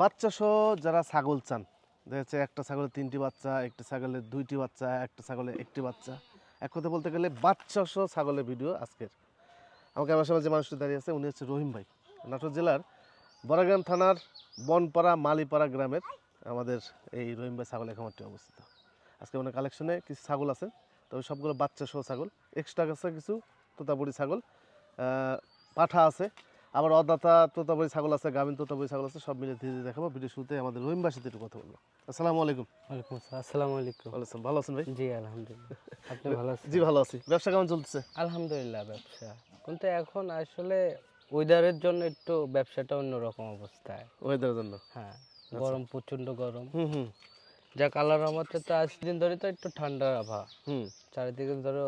বাচ্চা সহ যারা ছাগল চান, দেখা যাচ্ছে একটা ছাগলের তিনটি বাচ্চা, একটা ছাগলের দুইটি বাচ্চা, একটা ছাগলের একটি বাচ্চা। এক কথা বলতে গেলে বাচ্চা সহ ছাগলের ভিডিও আজকের। আমাকে আমার সামনে যে মানুষটি দাঁড়িয়ে আছে, উনি হচ্ছে রহিম ভাই। নাটোর জেলার বড়াগ্রাম থানার বনপাড়া মালিপাড়া গ্রামের আমাদের এই রহিম ভাই ছাগলের খামারটি অবস্থিত। আজকে ওনার কালেকশনে কিছু ছাগল আছে, তবে সবগুলো বাচ্চা সহ ছাগল। এক্সট্রা আছে কিছু তোতাপুরি ছাগল পাঠা আছে। আবার অদাতা তোতাপুরি ছাগল আছে গাভিন তোতাপুরি ছাগল আছে সব মিলে ধীরে ধীরে দেখাবো ভিডিও শুরুতে আমাদের রহিমবার সাথে একটু কথা বলব। আসসালামু আলাইকুম। ওয়ালাইকুম আসসালাম আসসালামু আলাইকুম। ভালো আছেন ভালো আছেন ভাই? জি আলহামদুলিল্লাহ। আপনি ভালো আছেন? জি ভালো আছি। ব্যবসা কেমন চলছে আলহামদুলিল্লাহ ব্যবসা। কিন্তু এখন আসলে ওয়েদারের জন্য একটু ব্যবসাটা অন্যরকম অবস্থায় ওয়েদারের জন্য? হ্যাঁ গরম প্রচণ্ড গরম। হুম হুম। যাক আল্লাহর রহমতে তো আজ দিন ধরে তো একটু ঠান্ডার আবহাওয়া হুম। চারিদিকে ধরো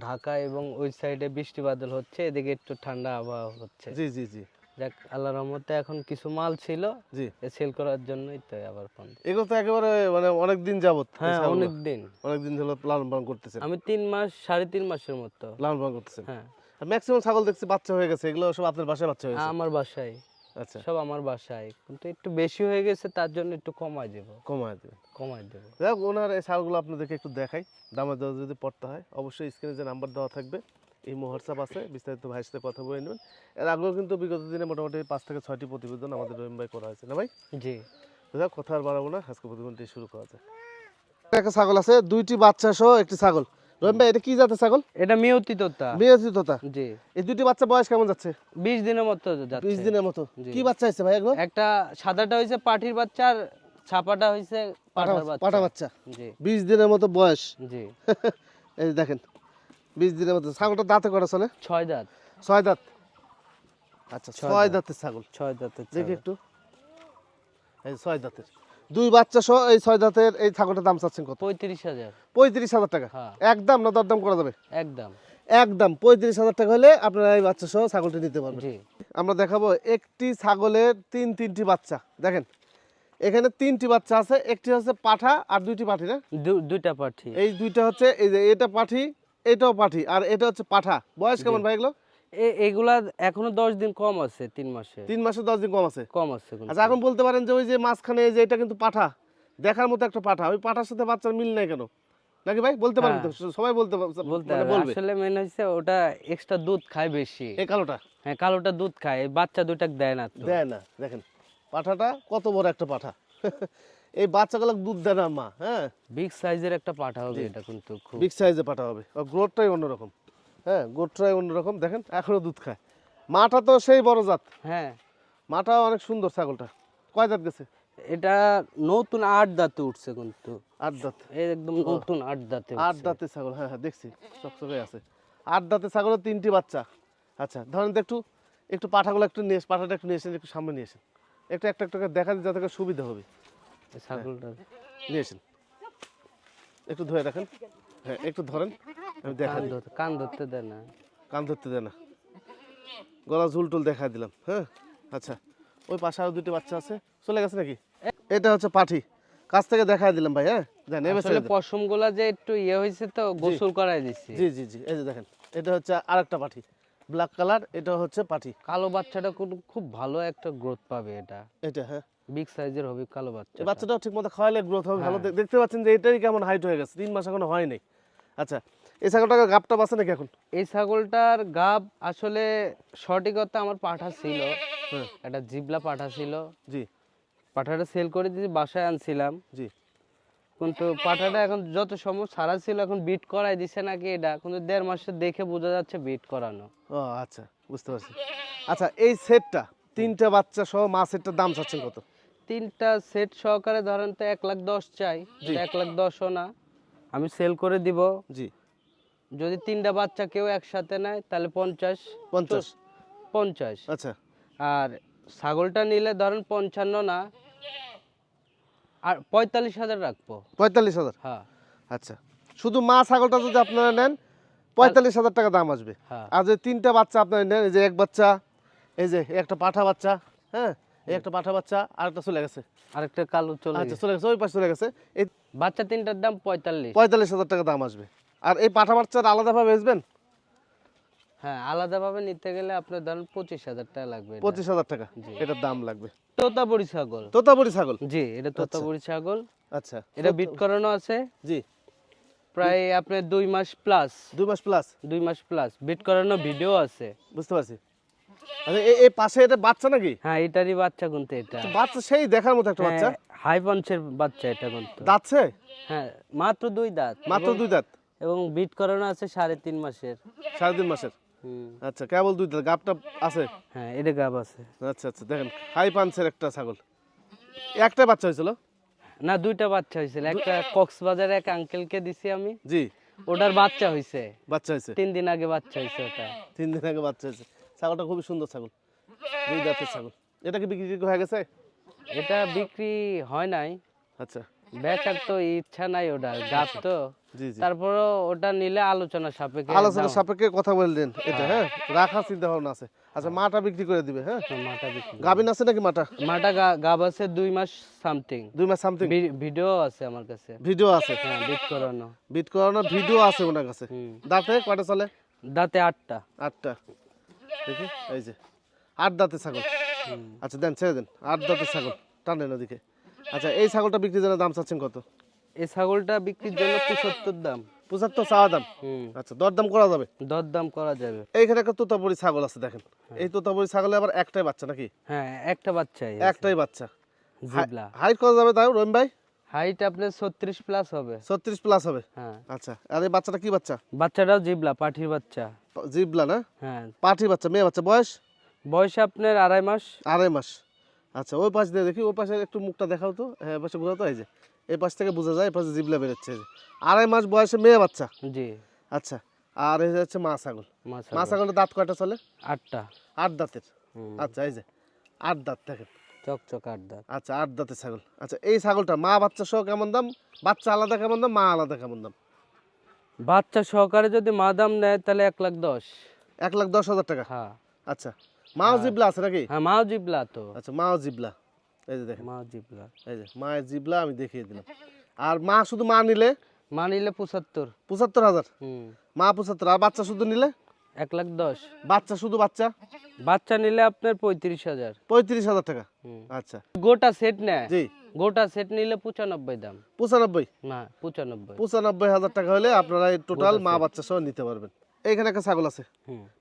ঢাকা এবং ওই সাইডে বৃষ্টি বাদল হচ্ছে এদিকে একটু ঠান্ডা আবহাওয়া হচ্ছে। জি জি জি। যাক আল্লাহর রহমতে এখন কিছু মাল ছিল জি। সেল করার জন্যই তো আবার ফোন এগুলো তো একেবারে মানে অনেক দিন যাবত হ্যাঁ অনেক দিন অনেক দিন হলো লালন পালন করতেছেন। আমি তিন মাস সাড়ে তিন মাসের মতো। লালন পালন করতেছেন। হ্যাঁ। ম্যাক্সিমাম ছাগল দেখছি বাচ্চা হয়ে গেছে এগুলো সব আপনার বাসায় বাচ্চা হয়েছে? আমার বাসায়। আচ্ছা। সব আমার বাসায়। কিন্তু একটু বেশি হয়ে গেছে তার জন্য একটু কমাই দেব। কমায় দেবেন কমাই দেব। যাক ওনার এই ছাগলগুলো আপনাদেরকে একটু দেখাই। দামে দর যদি পড়তে হয় অবশ্যই স্ক্রিনে যে নাম্বার দেওয়া থাকবে এই হোয়াটসঅ্যাপ আছে বিস্তারিত ভাইয়ের সাথে কথা বলে নেবেন। এর আগেও কিন্তু বিগত দিনে মোটামুটি পাঁচ থেকে ছয়টি প্রতিবেদন আমাদের রহিম ভাই করা হয়েছে না ভাই? জি। যাক কথা আর বাড়াবো না আজকে প্রতিবেদনটি শুরু করা যায় একটা ছাগল আছে দুইটি বাচ্চা সহ একটি ছাগল। রহিম ভাই এটা কি জাতের ছাগল? এটা মিয়তি তোতা। মেয়েছি তোতা। জি। এই দুটি বাচ্চা বয়স কেমন যাচ্ছে? বিশ দিনের মতো যাচ্ছে। দিনের মতো। কি বাচ্চা আছে ভাই এগুলো? একটা সাদাটা হয়েছে পাঠির বাচ্চা আর ছাপাটা পাঠার পাঠা বাচ্চা। বাচ্চা। জি। দিনের মতো বয়স। জি। এই দেখেন বিশ দিনের মতো। ছাগলটা দাঁতে করা চলে? ছয় দাঁত। ছয় দাঁত। আচ্ছা ছয় ছয় দাঁতের ছাগল। ছয় দাঁতের দেখি একটু। এই দাঁতের। দুই বাচ্চা সহ এই ছয় দাঁতের এই ছাগলটার দাম চাচ্ছেন কত? পঁয়ত্রিশ হাজার। পঁয়ত্রিশ হাজার টাকা। হ্যাঁ। একদম না দরদাম করা যাবে? একদম। একদম পঁয়ত্রিশ হাজার টাকা হলে আপনারা এই বাচ্চা সহ ছাগলটি নিতে পারবেন। আমরা দেখাবো একটি ছাগলের তিন তিনটি বাচ্চা। দেখেন এখানে তিনটি বাচ্চা আছে একটি হচ্ছে পাঠা আর দুইটি পাঠি না? দুইটা পাঠি। এই দুইটা হচ্ছে এই যে এটা পাঠি এটাও পাঠি আর এটা হচ্ছে পাঠা। বয়স কেমন ভাই এগুলো? এগুলা এখনও দশ দিন কম আছে তিন মাসে। তিন মাসে দশ দিন কম আছে? কম আছে আচ্ছা এখন বলতে পারেন যে ওই যে মাঝখানে যে এটা কিন্তু পাঠা দেখার মতো একটা পাঠা। ওই পাঠার সাথে বাচ্চার মিল নাই কেন? নাকি ভাই? বলতে পারবেন তো সবাই বলতে বলতে মানে আসলে মেন হচ্ছে ওটা এক্সট্রা দুধ খায় বেশি। এই কালোটা? হ্যাঁ কালোটা দুধ খায় বাচ্চা দুইটা দেয় না দেয় না। দেখেন পাঠাটা কত বড় একটা পাঠা। এই বাচ্চাগুলো দুধ দেয় না মা হ্যাঁ? বিগ সাইজের একটা পাঠা হবে এটা কিন্তু খুব। বিগ সাইজে পাঠা হবে। আর গ্রোথটাই অন্যরকম। হ্যাঁ গ্রোথটাই অন্যরকম। দেখেন এখনও দুধ খায়। মাটা তো সেই বড় জাত। হ্যাঁ। মাটা অনেক সুন্দর ছাগলটা। কয় জাত গেছে? এটা নতুন আট দাঁতে উঠছে কিন্তু। আট দাঁত। এই একদম নতুন আট দাঁতে আট। দাঁতের ছাগল। হ্যাঁ হ্যাঁ দেখছি চকচকে আছে। আট দাঁতের ছাগলের তিনটি বাচ্চা। আচ্ছা ধরেন তো একটু একটু পাঠাগুলো একটু নিয়ে পাঠাটা একটু নিয়ে এসেন একটু সামনে নিয়ে এসেন। একটু একটা একটা করে দেখা দিতে যাতে সুবিধা হবে। ছাগলটা। নিয়ে এসেন। একটু ধরে রাখেন। হ্যাঁ একটু ধরেন আমি দেখা কান ধরতে দেয় না। কান ধরতে দেয় না। গলা ঝুল টুল দেখা দিলাম হ্যাঁ? আচ্ছা ওই পাশে আরও দুটি বাচ্চা আছে চলে গেছে নাকি? এটা হচ্ছে পাঠি। কাছ থেকে দেখা দিলাম ভাই হ্যাঁ? এবার আসলে পশমগুলা যে একটু ইয়ে হয়েছে তো গোসল করাই দিচ্ছি জি জি জি এই যে দেখেন এটা হচ্ছে আরেকটা পাঠি। ব্ল্যাক কালার এটা হচ্ছে পাঠি। কালো বাচ্চাটা খুব ভালো একটা গ্রোথ পাবে এটা। এটা হ্যাঁ? বিগ সাইজের হবে কালো বাচ্চা এই বাচ্চাটাও ঠিক মতো খাওয়ালে গ্রোথ হবে ভালো হ্যাঁ। দেখতে পাচ্ছেন যে এটাই কেমন হাইট হয়ে গেছে। তিন মাস এখনও হয় নাই। আচ্ছা এই ছাগলটাকে গাপটা বাসে নাকি এখন? এই ছাগলটার গাব আসলে সঠিকতা আমার পাঠা ছিল। হ্যাঁ। একটা জিবলা পাঠা ছিল। জি। পাঠাটা সেল করে দিয়ে বাসায় আনছিলাম। জি। কিন্তু পাঠাটা এখন যত সময় ছাড়া ছিল এখন বিট করাই দিছে নাকি এটা? কিন্তু দেড় মাসে দেখে বোঝা যাচ্ছে বিট করানো। ও আচ্ছা বুঝতে পারছি। আচ্ছা এই সেটটা তিনটা বাচ্চা সহ মা সেটটার দাম চাচ্ছেন কত? তিনটা সেট সহকারে ধরেন তো এক লাখ দশ চাই। এক লাখ দশও না। আমি সেল করে দিব। জি। যদি তিনটা বাচ্চা কেউ একসাথে নেয় তাহলে পঞ্চাশ। পঞ্চাশ। পঞ্চাশ। আচ্ছা। আর ছাগলটা নিলে ধরেন পঞ্চান্ন না আর পঁয়তাল্লিশ হাজার রাখব। পঁয়তাল্লিশ হাজার? হ্যাঁ। আচ্ছা। শুধু মা ছাগলটা যদি আপনারা নেন পঁয়তাল্লিশ হাজার টাকা দাম আসবে। হ্যাঁ। আর যে তিনটা বাচ্চা আপনারা নেন এই যে এক বাচ্চা এই যে একটা পাঠা বাচ্চা হ্যাঁ এই একটা পাঠা বাচ্চা আর একটা চলে গেছে। আরেকটা কালো চলে আচ্ছা চলে গেছে ওই পাশে চলে গেছে। এই বাচ্চা তিনটার দাম পঁয়তাল্লিশ। পঁয়তাল্লিশ হাজার টাকা দাম আসবে। আর এই পাঠা বাচ্চার আলাদাভাবে বেচবেন? হ্যাঁ আলাদাভাবে নিতে গেলে আপনার ধরেন পঁচিশ হাজার টাকা লাগবে পঁচিশ হাজার টাকা। এটার দাম লাগবে। তোতাপুরি ছাগল। তোতাপুরি ছাগল? জি এটা তোতাপুরি ছাগল। আচ্ছা। এটা বিট করানো আছে। জি। প্রায় আপনার দুই মাস প্লাস দুই মাস প্লাস দুই মাস প্লাস বিট করানো ভিডিও আছে। বুঝতে পারছি। আচ্ছা এই- এই পাশে এটা বাচ্চা নাকি? হ্যাঁ এটারই বাচ্চা কিন্তু এটা। বাচ্চা সেই দেখার মতো একটা বাচ্চা। হাই পাঞ্চের বাচ্চা এটা কিন্তু দাঁতছে হ্যাঁ মাত্র দুই দাঁত। মাত্র দুই দাঁত? এবং বিট করানো আছে সাড়ে তিন মাসের। সাড়ে তিন মাসের? আচ্ছা কেবল দুই দাঁত গাবটা আছে? হ্যাঁ এটা গাব আছে। আচ্ছা আচ্ছা দেখেন হাই পাঞ্চের একটা ছাগল। একটা বাচ্চা হয়েছিল? না দুইটা বাচ্চা হয়েছিল। একটা কক্সবাজারে এক আঙ্কেলকে দিছি আমি। জি। ওটার বাচ্চা হয়েছে। বাচ্চা হয়েছে। তিন দিন আগে বাচ্চা হয়েছে ওটা। তিন দিন আগে বাচ্চা হয়েছে। ছাগলটা খুবই সুন্দর ছাগল। দুই দাঁতের ছাগল। এটা কি বিক্রি হয়ে গেছে? এটা বিক্রি হয় নাই। আচ্ছা। বেচার তো ইচ্ছা নাই ওটা গাছ তো। তারপরও ওটা নিলে আলোচনা সাপেক্ষে আলোচনা সাপেক্ষে কথা বললেন এটা হ্যাঁ? রাখার চিন্তা ভাবনা আছে। আচ্ছা মাটা বিক্রি করে দিবে হ্যাঁ? মাটা বিক্রি। গাবিন আছে নাকি মাটা? মাটা গাব আছে দুই মাস সামথিং। দুই মাস সামথিং? ভিডিও আছে আমার কাছে। ভিডিও আছে? হ্যাঁ বিট করানো। বিট করানোর ভিডিও আছে ওনার কাছে। দাঁতে কয়টা চলে? দাঁতে আটটা। আটটা। দেখি? এই যে। আট দাঁতের ছাগল। আচ্ছা দেন ছেড়ে দেন। আট দাঁতের ছাগল। টানেন ওদিকে। আচ্ছা এই ছাগলটা বিক্রির জন্য দাম চাচ্ছেন কত? এই ছাগলটা বিক্রির জন্য পঁচাত্তর দাম। পঁচাত্তর চাওয়া দাম? আচ্ছা দরদাম করা যাবে? দর দাম করা যাবে। এইখানে একটা তোতাপুরি ছাগল আছে দেখেন। এই তোতাপুরি ছাগলে আবার একটাই বাচ্চা নাকি? হ্যাঁ একটা বাচ্চা একটাই বাচ্চা। হাইট করা যাবে তাই রহিম ভাই? হাইট আপনার ছত্রিশ প্লাস হবে। ছত্রিশ প্লাস হবে? হ্যাঁ। আচ্ছা আর এই বাচ্চাটা কি বাচ্চা? বাচ্চাটাও জিবলা পাঠির বাচ্চা। জিবলা না? হ্যাঁ। পাঠি বাচ্চা মেয়ে বাচ্চা বয়স? বয়স আপনার আড়াই মাস। আড়াই মাস। আচ্ছা ওই পাশ দিয়ে দেখি ওই পাশে একটু মুখটা দেখাও তো। হ্যাঁ পাশে ঘোরা তো এই যে। এই পাশ থেকে বোঝা যায় এই পাশে জিবলা বেরোচ্ছে আড়াই মাস বয়সে মেয়ে বাচ্চা? জি। আচ্ছা আর এই যে হচ্ছে মা ছাগল। মা ছাগলের দাঁত কয়টা চলে? আটটা। আট দাঁতের? আচ্ছা এই যে আট দাঁত দেখেন। চকচক আট দাঁত। আচ্ছা আট দাঁতের ছাগল। আচ্ছা এই ছাগলটা মা বাচ্চা সহ কেমন দাম? বাচ্চা আলাদা কেমন দাম? মা আলাদা কেমন দাম? বাচ্চা সহকারে যদি মা দাম নেয় তাহলে এক লাখ দশ। এক লাখ দশ হাজার টাকা? হ্যাঁ। আচ্ছা। মাও জিবলা আছে নাকি? হ্যাঁ মাও জিবলা তো। আচ্ছা মাও জিবলা। এই যে দেখেন। মাও জিবলা। এই যে মায়ের জিবলা আমি দেখিয়ে দিলাম। আর মা শুধু মা নিলে? মা নিলে পঁচাত্তর। পঁচাত্তর হাজার? হুম। মা পঁচাত্তর আর বাচ্চা শুধু নিলে? এক লাখ দশ। বাচ্চা শুধু বাচ্চা? বাচ্চা নিলে আপনার পঁয়ত্রিশ হাজার। পঁয়ত্রিশ হাজার টাকা। হুম। আচ্ছা। গোটা সেট নেয়। জি। গোটা সেট নিলে পঁচানব্বই দাম। পঁচানব্বই? না পঁচানব্বই। পঁচানব্বই হাজার টাকা হলে আপনারা টোটাল মা বাচ্চা সহ নিতে পারবেন। এইখানে একটা ছাগল আছে।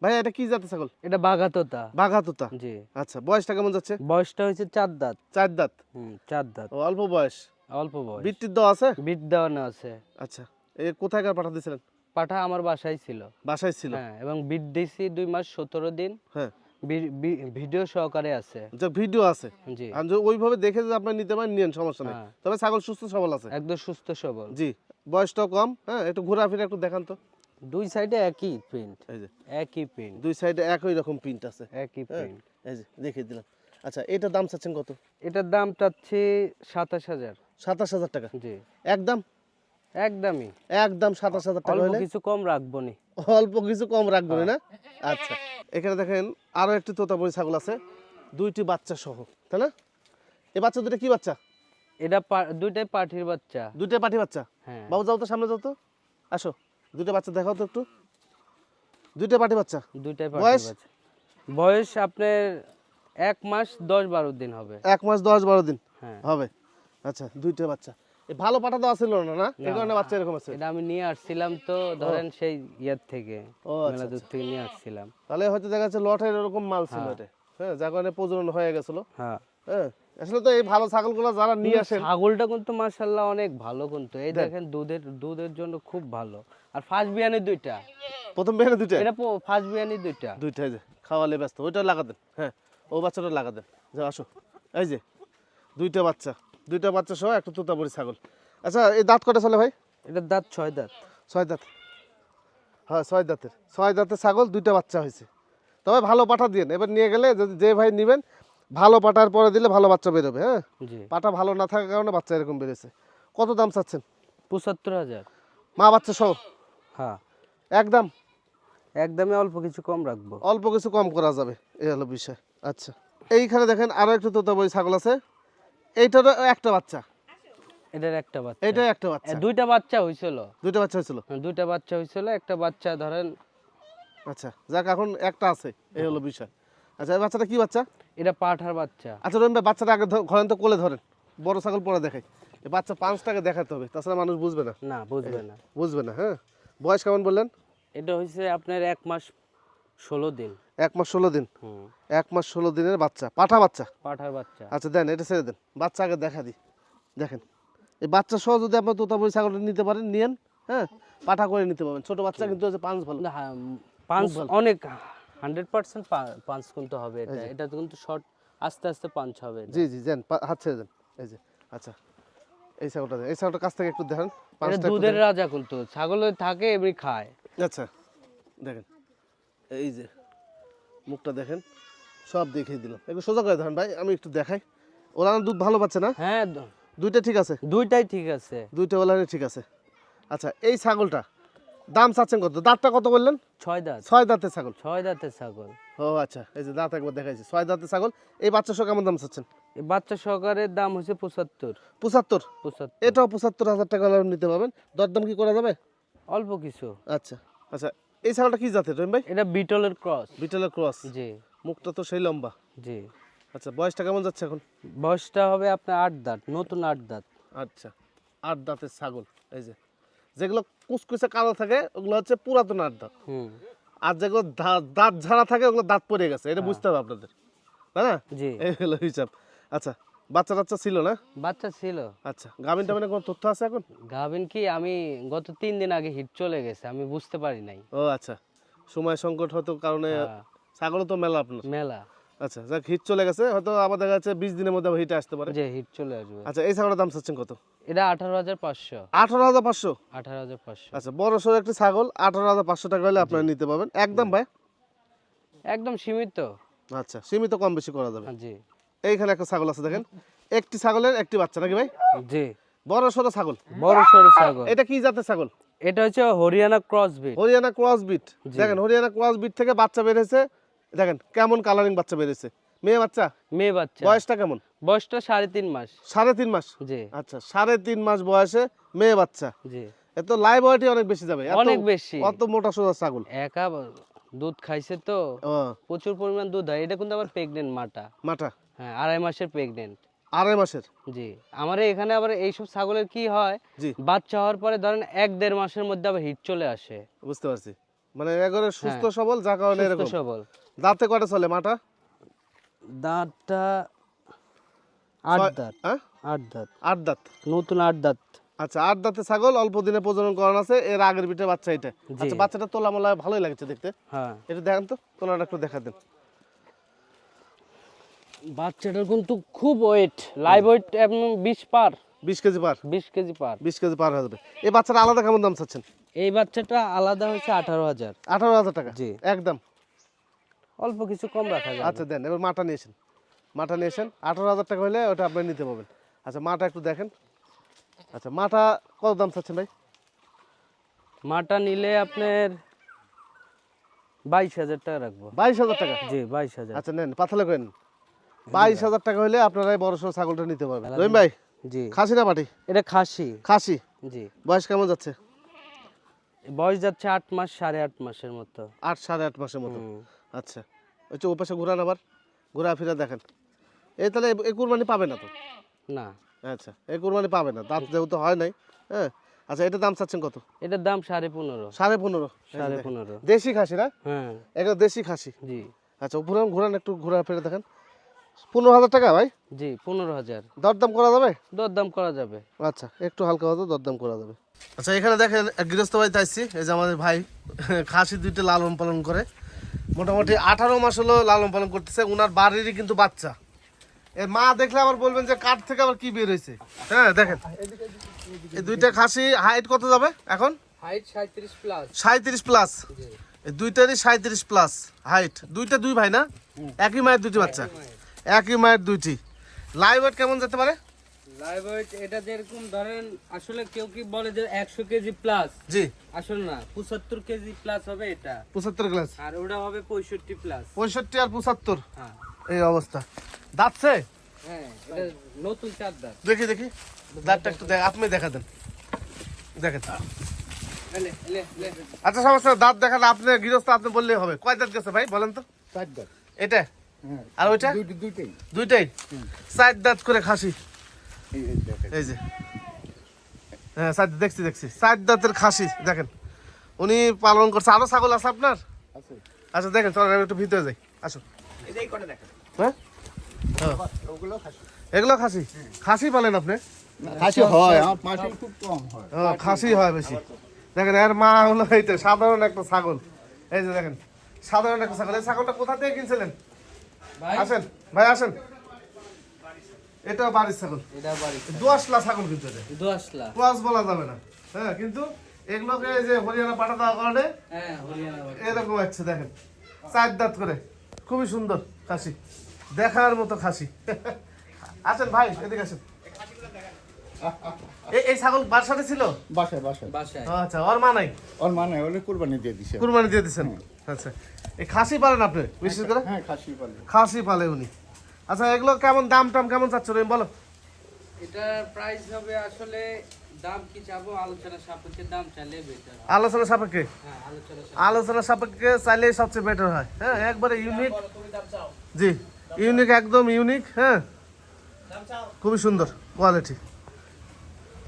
ভাই এটা কি জাতের ছাগল? এটা বাঘাতোতা। বাঘা তোতা জি। আচ্ছা বয়সটা কেমন যাচ্ছে? বয়সটা হয়েছে চার দাঁত। চার দাঁত? হুম চার দাঁত। অল্প বয়স। অল্প বয়স। বৃত্তির দেওয়া আছে? বিট দেওয়ানো আছে। আচ্ছা এ কোথায়কার পাঠা দিয়েছিলেন পাঠা আমার বাসায় ছিল। বাসায় ছিল? হ্যাঁ এবং বিট দিছি দুই মাস সতেরো দিন। হ্যাঁ। ভিডিও সহকারে আছে। যা ভিডিও আছে। জি। আর ওইভাবে দেখে যদি আপনি নিতে পারেন নিয়েন সমস্যা নেই। হ্যাঁ। তবে ছাগল সুস্থ সবল আছে। একদম সুস্থ সবল। জি বয়সটাও কম হ্যাঁ একটু ঘোরাফেরা একটু দেখান তো। দুই সাইডে একই প্রিন্ট এই যে। একই প্রিন্ট। দুই সাইডে একই রকম প্রিন্ট আছে। একই হ্যাঁ প্রিন্ট। এই যে দেখিয়ে দিলাম। আচ্ছা এটার দাম চাচ্ছেন কত? এটার দাম চাচ্ছি সাতাশ হাজার। সাতাশ হাজার টাকা? জি। একদম একদমই। একদম সাতাশ হাজার টাকা হলে? কিছু কম রাখব নি। অল্প কিছু কম রাখবেন না আচ্ছা এখানে দেখেন আরও একটি তোতাপুরি ছাগল আছে দুইটি বাচ্চা সহ তাই না? এই বাচ্চা দুটো কি বাচ্চা? এটা দুইটাই পাঠির বাচ্চা। দুইটাই পাঠি বাচ্চা? হ্যাঁ। বাবু যাও তো সামনে যাও তো। আসো। দুটো বাচ্চা দেখাও তো একটু। দুইটা পাঠি বাচ্চা। দুইটাই বয়স? বাচ্চা। বয়স আপনার এক মাস দশ বারো দিন হবে। এক মাস দশ বারো দিন হ্যাঁ। হবে। আচ্ছা দুইটা বাচ্চা। ভালো পাঠা দেওয়া ছিল না না? এই কারণে বাচ্চা এরকম আছে। এটা আমি নিয়ে আসছিলাম তো ধরেন সেই ইয়ার থেকে ও আচ্ছা মেলা দূর থেকে নিয়ে আসছিলাম। তাহলে হয়তো দেখা যাচ্ছে লটের এরকম মাল ছিল এটা। হ্যাঁ যার কারণে প্রজনন হয়ে গেছিল। হ্যাঁ। হ্যাঁ আসলে তো এই ভালো ছাগলগুলো যারা নিয়ে আসেন ছাগলটা কিন্তু মাশাল্লাহ অনেক ভালো কিন্তু। এই দেখেন দুধের দুধের জন্য খুব ভালো। আর ফার্স্ট বিয়ানি দুইটা। প্রথম বেহেনে দুইটা? এটা ফার্স্ট বিয়ানি দুইটা। দুইটা যে খাওয়ালে ব্যস্ত। ওইটা লাগা দেন হ্যাঁ। ও বাচ্চাটা লাগা দেন। যা আসো। এই যে দুইটা বাচ্চা। দুইটা বাচ্চা সহ একটা তোতাপুরি ছাগল। আচ্ছা এই দাঁত কটা চলে ভাই? এটার দাঁত ছয় দাঁত। ছয় দাঁত। হ্যাঁ ছয় দাঁতের। ছয় দাঁতের ছাগল দুইটা বাচ্চা হয়েছে। তবে ভালো পাঠা দিন এবার নিয়ে গেলে যদি যে ভাই নেবেন ভালো পাঠার পরে দিলে ভালো বাচ্চা বেরোবে হ্যাঁ? পাটা ভালো না থাকার কারণে বাচ্চা এরকম বেড়েছে কত দাম চাচ্ছেন? পঁচাত্তর হাজার। মা বাচ্চা সহ? হ্যাঁ। একদম একদমই অল্প কিছু কম রাখব। অল্প কিছু কম করা যাবে এই হলো বিষয়। আচ্ছা। এইখানে দেখেন আরও একটা তোতাপুরি ছাগল আছে। এইটারও একটা বাচ্চা। এটার একটা বাচ্চা। এইটা একটা বাচ্চা। দুইটা বাচ্চা হয়েছিল দুইটা বাচ্চা হয়েছিল হ্যাঁ, দুইটা বাচ্চা হয়েছিল একটা বাচ্চা ধরেন আচ্ছা যাক এখন একটা আছে। এই হলো বিষয়। আচ্ছা এই বাচ্চাটা কি বাচ্চা? এটা পাঠার বাচ্চা। আচ্ছা রহিম ভাই বাচ্চাটা আগে ধ- ঘরেন তো কোলে ধরেন। বড় ছাগল পরে দেখাই। এই বাচ্চা পাঁচটাকে দেখাতে হবে তাছাড়া মানুষ বুঝবে না। না বুঝবে না। বুঝবে না হ্যাঁ। বয়স কেমন বললেন? এটা হচ্ছে আপনার এক মাস ষোলো দিন। এক মাস ষোলো দিন। এক মাস ষোলো দিনের বাচ্চা পাঠা বাচ্চা। পাঠার বাচ্চা। আচ্ছা দেন এটা ছেড়ে দেন। বাচ্চা আগে দেখা দিই দেখেন এই বাচ্চা সহ যদি আপনার তোতাপুরি ছাগলটা নিতে পারেন নিয়েন হ্যাঁ? পাঠা করে নিতে পারবেন। ছোট বাচ্চা কিন্তু হচ্ছে পাঁচ ভালো। কিন্তু হা- পাঁচ অনেক হান্ড্রেড পার্সেন্ট পাঁচ কিন্তু হবে এটা। এটা কিন্তু শর্ট আস্তে আস্তে পাঁচ হবে জি জি দেন হাত ছেড়ে দেন। এই যে আচ্ছা এই ছাগলটা এই ছাগলটা কাছ থেকে একটু দেখেন। দুধের রাজা কিন্তু। ছাগল থাকে এমনি খায়। আচ্ছা দেখেন। এই যে মুখটা দেখেন সব দেখিয়ে দিলাম। একটু সোজা করে ধরেন ভাই আমি একটু দেখাই। ওরা দুধ ভালো পাচ্ছে না? হ্যাঁ দুইটা ঠিক আছে? দুইটাই ঠিক আছে। দুইটা ওলানে ঠিক আছে। আচ্ছা এই ছাগলটা দাম চাচ্ছেন কত? দাঁতটা কত বললেন? ছয় দাঁত। ছয় দাঁতের ছাগল। ছয় দাঁতের ছাগল। ও আচ্ছা এই যে দাঁত একবার দেখাইছি। ছয় দাঁতের ছাগল এই বাচ্চা সহ কেমন দাম চাচ্ছেন? এই বাচ্চা সহকারের দাম হচ্ছে পঁচাত্তর। পঁচাত্তর? পঁচাত্তর। এটাও পঁচাত্তর হাজার টাকা নিতে পারবেন। দরদাম কি করা যাবে? অল্প কিছু। আচ্ছা আচ্ছা এই ছাগলটা কি জাতের রহিম ভাই? এটা বিটলের ক্রস। বিটলের ক্রস? জি। মুখটা তো সেই লম্বা। জি। আচ্ছা বয়সটা কেমন যাচ্ছে এখন? বয়সটা হবে আপনার আট দাঁত নতুন আট দাঁত। আচ্ছা আট দাঁতের ছাগল এই যে। যেগুলো কুচকুচে কালো থাকে ওগুলো হচ্ছে পুরাতন আট দাঁত। হুম। আর যেগুলো দাঁত ঝাড়া থাকে ওগুলো দাঁত পড়ে গেছে এটা বুঝতে হবে আপনাদের। তাই না? জি। এই হলো হিসাব। আচ্ছা বাচ্চা টাচ্চা ছিল না? বাচ্চা ছিল। আচ্ছা গাভিন টামিনে কোনো তথ্য আছে এখন? গাভিন কি আমি গত তিন দিন আগে হিট চলে গেছে আমি বুঝতে পারি নাই। ও আচ্ছা। সময় সংকট হয়তো কারণে হ্যাঁ, ছাগলও তো মেলা আপনার। মেলা। আচ্ছা যাক হিট চলে গেছে হয়তো আমাদের কাছে বিশ দিনের মধ্যে হিটে আসতে পারে। যে হিট চলে আসবে। আচ্ছা এই ছাগলের দাম চাচ্ছেন কত? এটা আঠারো হাজার পাঁচশো। আঠারো হাজার পাঁচশো? আঠারো হাজার পাঁচশো। আচ্ছা বড় সড়ো একটি ছাগল আঠারো হাজার পাঁচশো টাকা হলে আপনারা নিতে পারবেন। একদম ভাই? একদম সীমিত। আচ্ছা সীমিত কম বেশি করা যাবে। জি। এইখানে একটা ছাগল আছে দেখেন। একটি ছাগলের একটি বাচ্চা নাকি ভাই? জি। বড় সড়ো ছাগল। বড় সড়ো ছাগল। এটা কি জাতের ছাগল? এটা হচ্ছে Haryana cross breed Haryana cross breed দেখেন হরিয়ানা ক্রস বিট থেকে বাচ্চা বেরিয়েছে দেখেন কেমন কালারিং বাচ্চা বেরিয়েছে মেয়ে বাচ্চা? মেয়ে বাচ্চা। বয়সটা কেমন? বয়সটা সাড়ে তিন মাস। সাড়ে তিন মাস? জি। আচ্ছা সাড়ে তিন মাস বয়সে মেয়ে বাচ্চা। জি। এত লাইভ ওয়েটই অনেক বেশি যাবে। অনেক বেশি। অত মোটা সোজা ছাগল। একা দুধ খাইছে তো। প্রচুর পরিমাণ দুধ হয়। এটা কিন্তু আবার প্রেগনেন্ট মাটা। মাটা। হ্যাঁ আড়াই মাসের প্রেগনেন্ট আড়াই মাসের? জি। আমার এখানে আবার এইসব ছাগলের কি হয়? বাচ্চা হওয়ার পরে ধরেন এক দেড় মাসের মধ্যে আবার হিট চলে আসে। বুঝতে পারছি। মানে একেবারে সুস্থ সবল যা কারণে হ্যাঁ। সুস্থ এরকম। সবল। দাঁতে কটা চলে মাটা? দাঁতটা আট দাঁত। হ্যাঁ? আট দাঁত। আট দাঁত। নতুন আট দাঁত। আচ্ছা আট দাঁতে ছাগল অল্প দিনে প্রজনন করানো আছে এর আগের পিঠে বাচ্চা এটা। আচ্ছা বাচ্চাটা তোলা মোলা ভালোই লাগছে দেখতে। হ্যাঁ। এটা দেখেন তো তোলাটা একটু দেখা দেন। বাচ্চাটার কিন্তু খুব ওয়েট লাইভ ওয়েট একদম বিশ পার। বিশ কেজি পার? বিশ কেজি পার। বিশ কেজি পার হয়ে যাবে। এই বাচ্চাটা আলাদা কেমন দাম চাচ্ছেন? এই বাচ্চাটা আলাদা হয়েছে আঠারো হাজার। আঠারো হাজার টাকা? জি। একদম? অল্প কিছু কম রাখা যায় আচ্ছা দেন এবার মাটা নিয়েছেন। মাটা নিয়েছেন। আঠারো হাজার টাকা হলে ওটা আপনি নিতে পারবেন। আচ্ছা মাটা একটু দেখেন। আচ্ছা মাটা কত দাম চাচ্ছেন ভাই? মাটা নিলে আপনার বাইশ হাজার টাকা রাখব। বাইশ হাজার টাকা? জি বাইশ হাজার। আচ্ছা নেন পাথালে করেন বাইশ হাজার টাকা হলে আপনারা বড় সড়ো ছাগলটা নিতে পারবেন। রহিম ভাই জি। খাসি না পাটি? এটা খাসি। খাসি? জি। বয়স কেমন যাচ্ছে? বয়স যাচ্ছে আট মাস সাড়ে আট মাসের মতো। আট সাড়ে আট মাসের মতো। আচ্ছা। ওই ও পাশে ঘুরান আবার ঘোরা ফিরা দেখেন। এই তাহলে এই কুরবানি পাবে না তো? না। আচ্ছা এই কুরবানি পাবে না। দাঁত যেহেতু হয় নাই হ্যাঁ। আচ্ছা এটা দাম চাচ্ছেন কত? এটার দাম সাড়ে পনেরো। সাড়ে পনেরো। সাড়ে পনেরো। দেশি খাসি না? হ্যাঁ। এটা দেশি খাসি। জি। আচ্ছা ঘুরান ঘুরান একটু ঘোরা ফিরে দেখেন। পনেরো হাজার টাকা ভাই? জি পনেরো হাজার। দরদাম করা যাবে? দরদাম করা যাবে। আচ্ছা একটু হালকা হতো দরদাম করা যাবে। আচ্ছা এখানে দেখেন গৃহস্থ বাড়িতে আসছি এই যে আমাদের ভাই খাসি দুইটা লালন পালন করে। মোটামুটি আঠারো মাস হলো লালন পালন করতেছে ওনার বাড়িরই কিন্তু বাচ্চা। এর মা দেখলে আবার বলবেন যে কাঠ থেকে আবার কি বের হয়েছে? হ্যাঁ দেখেন। এই দুইটা খাসি হাইট কত যাবে এখন? হাইট সাঁত্রিশ প্লাস সাঁত্রিশ প্লাস এই দুইটারই সাঁত্রিশ প্লাস হাইট দুইটা দুই ভাই না? একই মায়ের দুইটি বাচ্চা। একই মায়ের দুইটি। লাইভ ওয়েট কেমন যেতে পারে? লাইভ ওয়েট এটা যেরকম ধরেন আসলে কেউ কি বলে যে একশো কেজি প্লাস জি। আসলে না পঁচাত্তর কেজি প্লাস হবে এটা। পঁচাত্তর গ্লাস আর ওটা হবে পঁয়ষট্টি প্লাস পঁয়ষট্টি আর পঁচাত্তর? হ্যাঁ। এই অবস্থা। দাঁতছে? হ্যাঁ এটা নতুন চার দাঁত। দেখি দেখি। দাঁতটা একটু দেখ আপনি দেখা দেন। দেখেন। আচ্ছা সমস্যা দাঁত দেখালে আপনি গৃহস্থ আপনি বললেই হবে। কয় দাঁত গেছে ভাই বলেন তো? চার দাঁত। এটা? আর ওইটা? দুইটাই। দুইটাই? চার দাঁত করে খাসি। এই যে। হ্যাঁ চার দেখছি দেখছি। চার দাঁতের খাসি দেখেন। উনি পালন করছে। আরও ছাগল আছে আপনার? আছে। আচ্ছা দেখেন চলেন আমি একটু ভিতরে যাই। আসো হ্যাঁ? হ্যাঁ। এগুলো খাসি? খাসি পালেন আপনি? খাসি হয়। খুব কম হয়। খাসি হয় বেশি। দেখেন এর মা হলো এইটা সাধারণ একটা ছাগল। এই যে দেখেন সাধারণ একটা ছাগল। এই ছাগলটা কোথা থেকে কিনছিলেন? আসেন ভাই আসেন। এটা বাড়ির ছাগল। এটা বাড়ি। দোয়াশলা ছাগল কিন্তু এটা। দোআঁশলা। ক্রস বলা যাবে না। হ্যাঁ কিন্তু এগুলোকে এই যে হরিয়ানা পাঠা দেওয়ার কারণে হ্যাঁ। এরকম আছে দেখেন। চার দাঁত করে। খুবই সুন্দর খাসি। দেখার মতো খাসি। আসেন ভাই এদিকে আসেন। এই- এই ছাগল বার সাথে ছিল? বাসায় বাসায়। আচ্ছা ওর মা নাই? ওর মানে ওলে কুরবানি দিয়ে দিছে। কুরবানি দিয়ে দিচ্ছেন আচ্ছা। এই খাসি পালেন আপনি বিশেষ করে? হ্যাঁ খাসি পালে খাসি পালে উনি। আচ্ছা এগুলো কেমন দাম টাম কেমন চাচ্ছ তুমি বলো। এটার প্রাইস হবে আসলে দাম কি চাবো আলোচনা সাপেক্ষে দাম চাইলে বেটার আলোচনা সাপেক্ষে? হ্যাঁ আলোচনা আলোচনা সাপেক্ষে চাইলেই সবচেয়ে বেটার হয়। হ্যাঁ একবারে ইউনিক জি ইউনিক একদম ইউনিক হ্যাঁ। খুবই সুন্দর কোয়ালিটি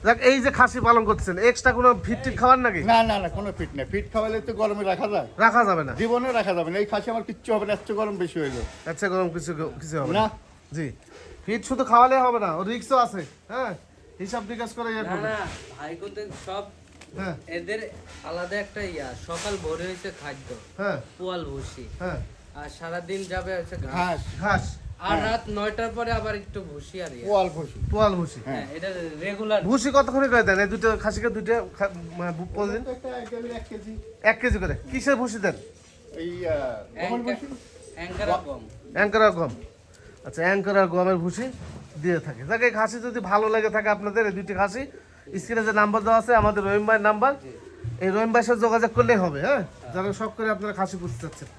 দেখ এই যে খাসি পালন করতেছেন এক্সট্রা কোনো ফিট টিট খাবার নাকি? না না না কোনো ফিট নেই। ফিট খাওয়ালে তো গরমে রাখা যায়। রাখা যাবে না। জীবনে রাখা যাবে না। এই খাসি আমার কিচ্ছু হবে না এত গরম বেশি হয়ে যাবে। আচ্ছা গরম কিছু কিছু হবে না। জি। ফিট শুধু খাওয়ালে হবে না ও রিক্সও আছে হ্যাঁ? হিসাব বিকাশ করে ইয়ে না করবে না ভাই কিন্তু সব হ্যাঁ। এদের আলাদা একটা ইয়া সকাল ভোরে হয়েছে খাদ্য হ্যাঁ। পোয়াল ভুসি। হ্যাঁ। আর সারাদিন যাবে হচ্ছে ঘাস। ঘাস। আর রাত নয়টার পরে আবার একটু ভুসি আর ইয়া। পোয়াল খুশি পোয়াল ভুসি। হ্যাঁ এটা রেগুলার ভুসি কতক্ষণে করে দেন? এই দুটো খাসিকে দুটো মানে প্রতিদিন একটা এক কেজি। এক কেজি করে। কিসের ভুসি দেন? এই ভুসি অ্যাঙ্কার কম অ্যাঙ্কার আর গম। আচ্ছা অ্যাঙ্কার আর গমের ভুসি দিয়ে থাকে। যাকে খাসি যদি ভালো লেগে থাকে আপনাদের এই দুইটি খাসি স্ক্রিনে যে নাম্বার দেওয়া আছে আমাদের রহিম ভাইয়ের নাম্বার। এই রহিম ভাইয়ের সাথে যোগাযোগ করলেই হবে হ্যাঁ? যারা সব করে আপনারা খাসি পুষতে চাচ্ছেন।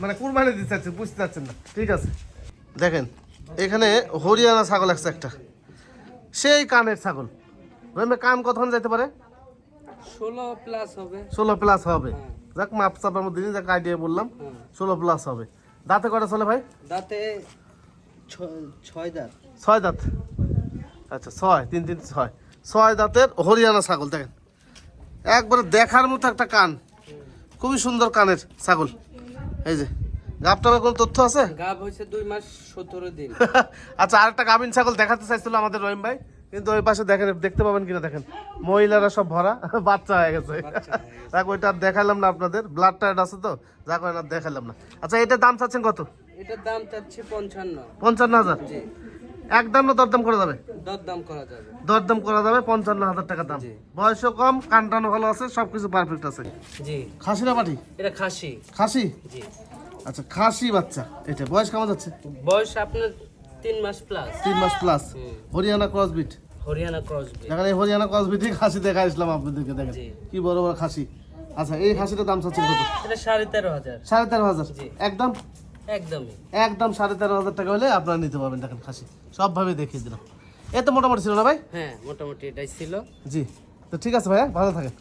মানে কুরবানি দিতে চাচ্ছেন পুষতে চাচ্ছেন না। ঠিক আছে। দেখেন এখানে হরিয়ানা ছাগল আছে একটা। সেই কানের ছাগল। রহিম কান কতক্ষণ যাইতে পারে? ষোলো প্লাস হবে। ষোলো প্লাস হবে। যাক মাপ চাপার মধ্যে যাক আইডিয়া বললাম। হ্যাঁ। ষোলো প্লাস হবে। দাঁতে কটা চলে ভাই? দাঁতে ছয় দাঁত। ছয় দাঁত। আচ্ছা ছয় তিন তিন ছয়। ছয় দাঁতের হরিয়ানা ছাগল দেখেন। একবারে দেখার মতো একটা কান। খুবই সুন্দর কানের ছাগল। এই যে গাবটার কোনো তথ্য আছে? গাব হয়েছে দুই মাস সতেরো দিন। আচ্ছা আরেকটা গাভিন ছাগল দেখাতে চাইছিল আমাদের রহিম ভাই। কিন্তু ওই পাশে দেখেন দেখতে পাবেন কিনা দেখেন। মহিলারা সব ভরা বাচ্চা হয়ে গেছে। যাক ওইটা আর দেখালাম না আপনাদের। ব্লাড টাইড আছে তো যাক ওই আর দেখালাম না। আচ্ছা এটার দাম চাচ্ছেন কত? এটার দাম চাচ্ছি পঞ্চান্ন। পঞ্চান্ন হাজার? জি। একদম না দরদাম করে যাবে? দর দাম করা যাবে। দরদাম করা যাবে পঞ্চান্ন হাজার টাকা দাম। বয়সও কম কানটানো ভালো আছে সবকিছু পারফেক্ট আছে। জি। খাসি না পাঠি এটা খাসি। খাসি? জি। আচ্ছা খাসি বাচ্চা। এটা বয়স কেমন যাচ্ছে? বয়স আপনার তিন মাস প্লাস তিন মাস plus Haryana crossbreed Haryana cross breed দেখেন এই হরিয়ানা ক্রস বিটই খাসি দেখা আসলাম আপনাদেরকে দেখেন। কি বড় বড় খাসি। আচ্ছা এই খাসিটার দাম চাচ্ছেন কত? এটা সাড়ে তেরো হাজার। সাড়ে তেরো হাজার। জি। একদম? একদমই। একদম সাড়ে তেরো হাজার টাকা হলে আপনারা নিতে পারবেন দেখেন খাসি। সবভাবে দেখিয়ে দিলাম। এ তো মোটামুটি ছিল না ভাই? হ্যাঁ মোটামুটি এটাই ছিল। জি। তো ঠিক আছে ভাইয়া ভালো থাকেন।